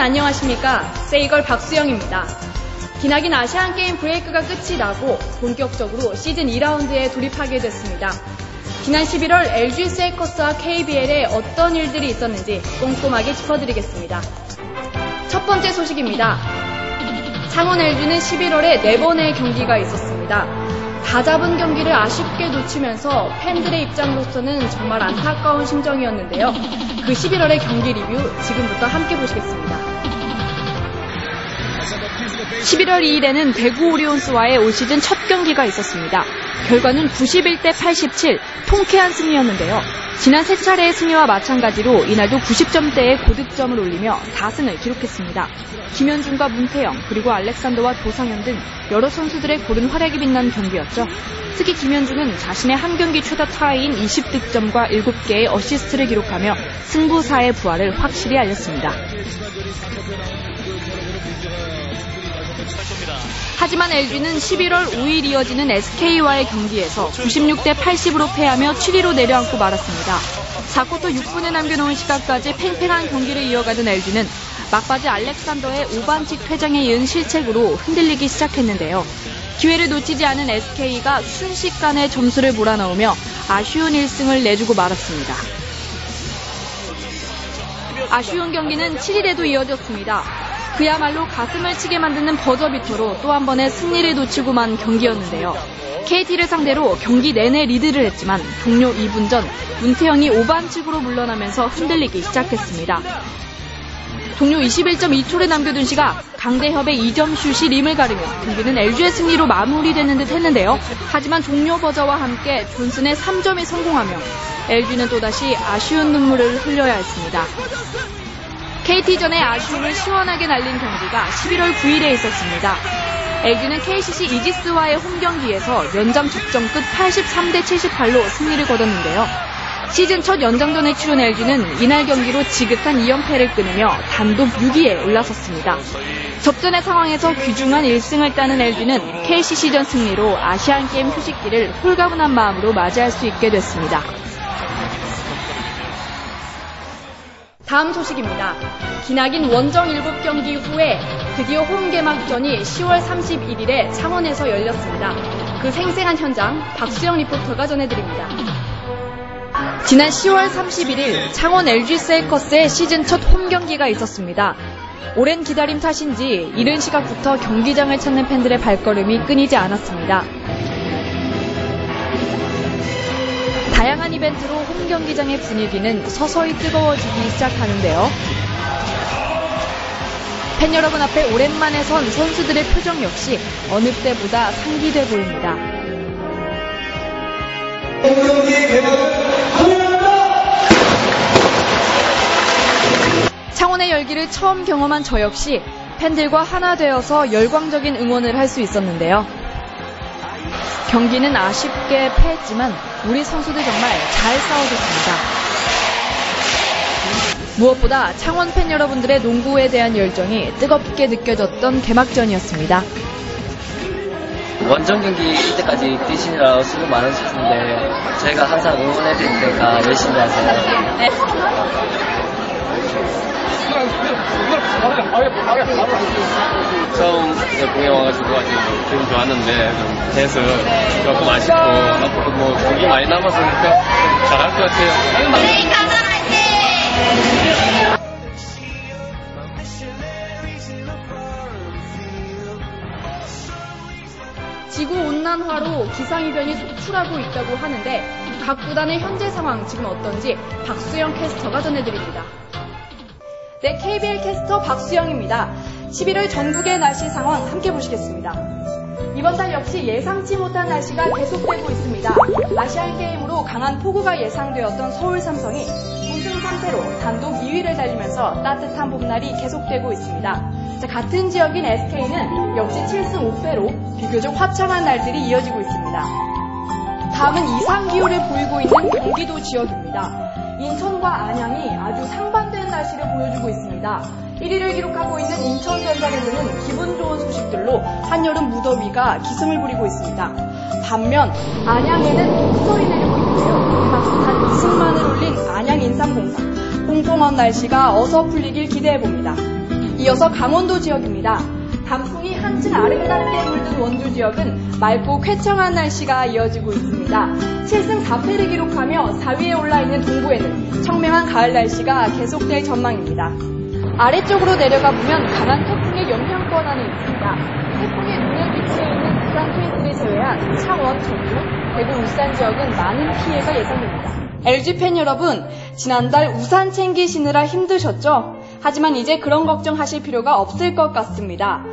안녕하십니까. 세이걸 박수영입니다. 기나긴 아시안게임 브레이크가 끝이 나고 본격적으로 시즌 2라운드에 돌입하게 됐습니다. 지난 11월 LG 세이커스와 KBL에 어떤 일들이 있었는지 꼼꼼하게 짚어드리겠습니다. 첫 번째 소식입니다. 창원 LG는 11월에 4번의 경기가 있었습니다. 다 잡은 경기를 아쉽게 놓치면서 팬들의 입장으로서는 정말 안타까운 심정이었는데요. 그 11월의 경기 리뷰 지금부터 함께 보시겠습니다. 11월 2일에는 대구 오리온스와의 올 시즌 첫 경기가 있었습니다. 결과는 91대 87, 통쾌한 승리였는데요. 지난 세 차례의 승리와 마찬가지로 이날도 90점대의 고득점을 올리며 4승을 기록했습니다. 김현중과 문태영, 그리고 알렉산더와 도상현 등 여러 선수들의 고른 활약이 빛난 경기였죠. 특히 김현중은 자신의 한 경기 최다 타이인 20득점과 7개의 어시스트를 기록하며 승부사의 부활을 확실히 알렸습니다. 하지만 LG는 11월 5일 이어지는 SK와의 경기에서 96대 80으로 패하며 7위로 내려앉고 말았습니다. 4쿼터 6분에 남겨놓은 시간까지 팽팽한 경기를 이어가던 LG는 막바지 알렉산더의 5반칙 퇴장에 이은 실책으로 흔들리기 시작했는데요. 기회를 놓치지 않은 SK가 순식간에 점수를 몰아넣으며 아쉬운 1승을 내주고 말았습니다. 아쉬운 경기는 7일에도 이어졌습니다. 그야말로 가슴을 치게 만드는 버저비터로 또 한 번의 승리를 놓치고만 경기였는데요. KT를 상대로 경기 내내 리드를 했지만 동료 2분 전 문태영이 5반칙으로 물러나면서 흔들리기 시작했습니다. 동료 21.2초를 남겨둔 시각 강대협의 2점 슛이 림을 가르며 경기는 LG의 승리로 마무리되는 듯 했는데요. 하지만 종료 버저와 함께 존슨의 3점이 성공하며 LG는 또다시 아쉬운 눈물을 흘려야 했습니다. KT전의 아쉬움을 시원하게 날린 경기가 11월 9일에 있었습니다. LG는 KCC 이지스와의 홈 경기에서 연장 적정 끝 83대 78로 승리를 거뒀는데요. 시즌 첫 연장전에 치른 LG는 이날 경기로 지긋한 2연패를 끊으며 단독 6위에 올라섰습니다. 접전의 상황에서 귀중한 1승을 따는 LG는 KCC전 승리로 아시안게임 휴식기를 홀가분한 마음으로 맞이할 수 있게 됐습니다. 다음 소식입니다. 기나긴 원정 7경기 후에 드디어 홈 개막전이 10월 31일에 창원에서 열렸습니다. 그 생생한 현장 박수영 리포터가 전해드립니다. 지난 10월 31일 창원 LG 세이커스의 시즌 첫 홈 경기가 있었습니다. 오랜 기다림 탓인지 이른 시각부터 경기장을 찾는 팬들의 발걸음이 끊이지 않았습니다. 다양한 이벤트로 홈 경기장의 분위기는 서서히 뜨거워지기 시작하는데요. 팬 여러분 앞에 오랜만에 선 선수들의 표정 역시 어느 때보다 상기돼 보입니다. 창원의 열기를 처음 경험한 저 역시 팬들과 하나 되어서 열광적인 응원을 할 수 있었는데요. 경기는 아쉽게 패했지만 우리 선수들 정말 잘 싸워줬습니다. 무엇보다 창원 팬 여러분들의 농구에 대한 열정이 뜨겁게 느껴졌던 개막전이었습니다. 원정 경기 이때까지 뛰시느라 수고 많으셨는데 저희가 항상 응원해드릴 테니까 열심히 하세요. 네. 처음 공에 와가지고 아주 기분 좋았는데 좀 돼서 조금 아쉽고 앞으로 뭐 경기 많이 남았으니까 잘할 것 같아요. 지구 온난화로 기상이변이 속출하고 있다고 하는데 각 구단의 현재 상황 지금 어떤지 박수영 캐스터가 전해드립니다. 네, KBL 캐스터 박수영입니다. 11월 전국의 날씨 상황 함께 보시겠습니다. 이번 달 역시 예상치 못한 날씨가 계속되고 있습니다. 아시안 게임으로 강한 폭우가 예상되었던 서울 삼성이 우승 3패로 단독 2위를 달리면서 따뜻한 봄날이 계속되고 있습니다. 자, 같은 지역인 SK는 역시 7승 5패로 비교적 화창한 날들이 이어지고 있습니다. 다음은 이상 기후를 보이고 있는 경기도 지역입니다. 인천과 안양이 아주 상반된 날씨를 보여주고 있습니다. 1위를 기록하고 있는 인천 전자랜드는 기분 좋은 소식들로 한여름 무더위가 기승을 부리고 있습니다. 반면 안양에는 독서이 내리고 있는데요. 단 2승만을 올린 안양 인삼공사. 꽁꽁한 날씨가 어서 풀리길 기대해봅니다. 이어서 강원도 지역입니다. 단풍이 한층 아름답게 물든 원주 지역은 맑고 쾌청한 날씨가 이어지고 있습니다. 7승 4패를 기록하며 4위에 올라 있는 동부에는 청명한 가을 날씨가 계속될 전망입니다. 아래쪽으로 내려가 보면 강한 태풍의 영향권 안에 있습니다. 태풍의 눈에 위치해 있는 부산 케이스를 제외한 창원, 전주, 대구, 울산 지역은 많은 피해가 예상됩니다. LG팬 여러분, 지난달 우산 챙기시느라 힘드셨죠? 하지만 이제 그런 걱정하실 필요가 없을 것 같습니다.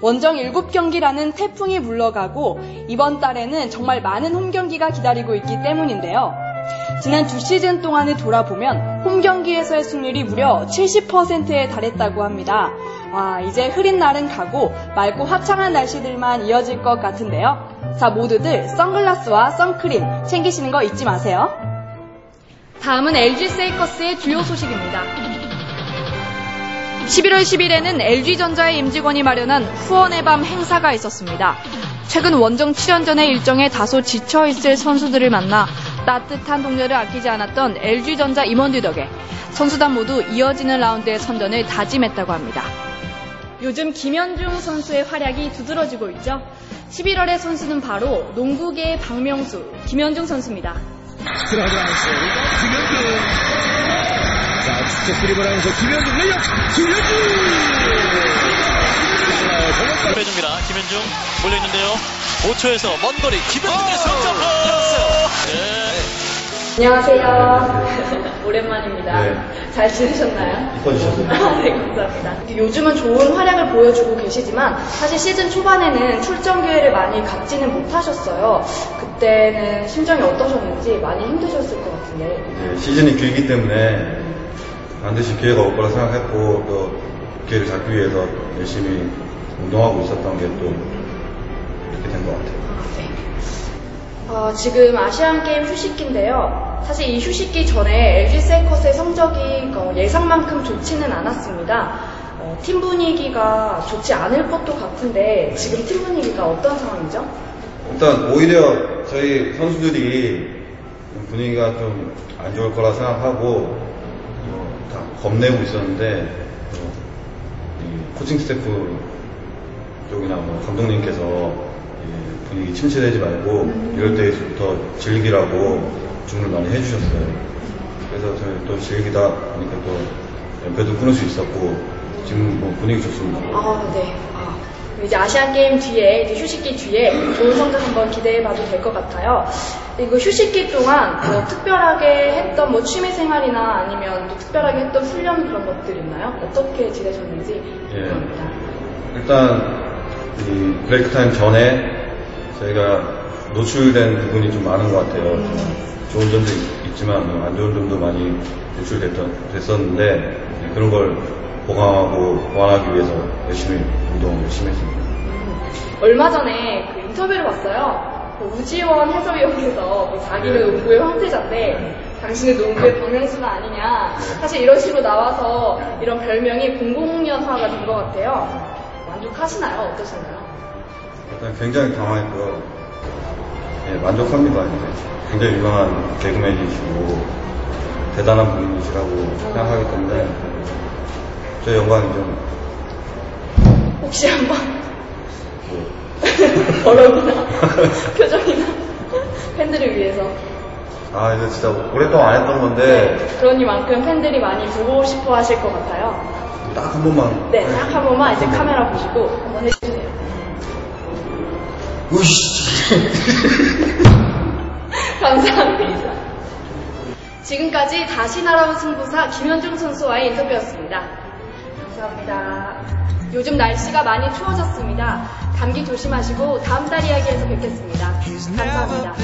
원정 7경기라는 태풍이 물러가고 이번 달에는 정말 많은 홈경기가 기다리고 있기 때문인데요. 지난 두 시즌 동안을 돌아보면 홈경기에서의 승률이 무려 70%에 달했다고 합니다. 와, 이제 흐린 날은 가고 맑고 화창한 날씨들만 이어질 것 같은데요. 자, 모두들 선글라스와 선크림 챙기시는 거 잊지 마세요. 다음은 LG 세이커스의 주요 소식입니다. 11월 10일에는 LG전자의 임직원이 마련한 후원의 밤 행사가 있었습니다. 최근 원정 7연전의 일정에 다소 지쳐있을 선수들을 만나 따뜻한 동료를 아끼지 않았던 LG전자 임원들 덕에 선수단 모두 이어지는 라운드의 선전을 다짐했다고 합니다. 요즘 김현중 선수의 활약이 두드러지고 있죠. 11월의 선수는 바로 농구계의 박명수, 김현중 선수입니다. 들어가면서 김현중 자 직접 드리블 하면서 김현중 레이업 김현중 빼줍니다. 김현중 몰려있는데요. 5초에서 먼 거리 김현중의 석점을 들었어요. 네. 안녕하세요. 오랜만입니다. 네. 잘 지내셨나요? 이뻐지셨어요. 아, 네, 감사합니다. 요즘은 좋은 활약을 보여주고 계시지만 사실 시즌 초반에는 출전 기회를 많이 갖지는 못하셨어요. 그때는 심정이 어떠셨는지 많이 힘드셨을 것 같은데. 네, 시즌이 길기 때문에 반드시 기회가 올 거라 생각했고 또 기회를 잡기 위해서 열심히 운동하고 있었던 게 또 이렇게 된 것 같아요. 네. 어, 지금 아시안 게임 휴식기인데요. 사실 이 휴식기 전에 LG 세이커스의 성적이 어, 예상만큼 좋지는 않았습니다. 어, 팀 분위기가 좋지 않을 것도 같은데 지금 팀 분위기가 어떤 상황이죠? 일단 오히려 저희 선수들이 좀 분위기가 좀 안 좋을 거라 생각하고 어, 다 겁내고 있었는데 코칭 스태프 쪽이나 뭐 감독님께서 이 분위기 침체되지 말고 이럴 때부터 즐기라고 주문을 많이 해주셨어요. 그래서 저희 또 즐기다 보니까 또 연패도 끊을 수 있었고 지금 뭐 분위기 좋습니다. 아, 네. 아, 이제 아시안 게임 뒤에, 이제 휴식기 뒤에 좋은 성적 한번 기대해 봐도 될 것 같아요. 이거 휴식기 동안 뭐 특별하게 했던 뭐 취미 생활이나 아니면 또 특별하게 했던 훈련 그런 것들 있나요? 어떻게 지내셨는지 예. 궁금합니다. 일단 이 브레이크 타임 전에 저희가 노출된 부분이 좀 많은 것 같아요. 좋은 점도 있- 있지만 뭐안 좋은 점도 많이 노출됐었는데 네, 그런 걸 보강하고 보완하기 위해서 열심히 운동 열심히 했습니다. 얼마 전에 그 인터뷰를 봤어요. 그 우지원 해설위원께서 뭐 자기는 네. 농구의 황태자인데 당신은 농구의 박명수가 아니냐. 사실 이런 식으로 나와서 이런 별명이 공공연화가 된 것 같아요. 만족하시나요? 어떠신가요? 일단 굉장히 당황했고요. 예, 만족합니다. 이제. 굉장히 유명한 개그맨이시고 대단한 분이시라고 생각하기 때문에 저 영광이죠. 혹시 한번 뭐, 버럭이나 표정이나 팬들을 위해서 아 이거 진짜 오랫동안 안 했던 건데 그러니만큼 팬들이 많이 보고 싶어 하실 것 같아요. 딱 한 번만 네, 딱 한 번만 이제 카메라 보시고 한번 해주세요. 우씨 감사합니다. 지금까지 다시 날아온 승부사 김현중 선수와의 인터뷰였습니다. 감사합니다. 요즘 날씨가 많이 추워졌습니다. 감기 조심하시고 다음 달 이야기에서 뵙겠습니다. 감사합니다.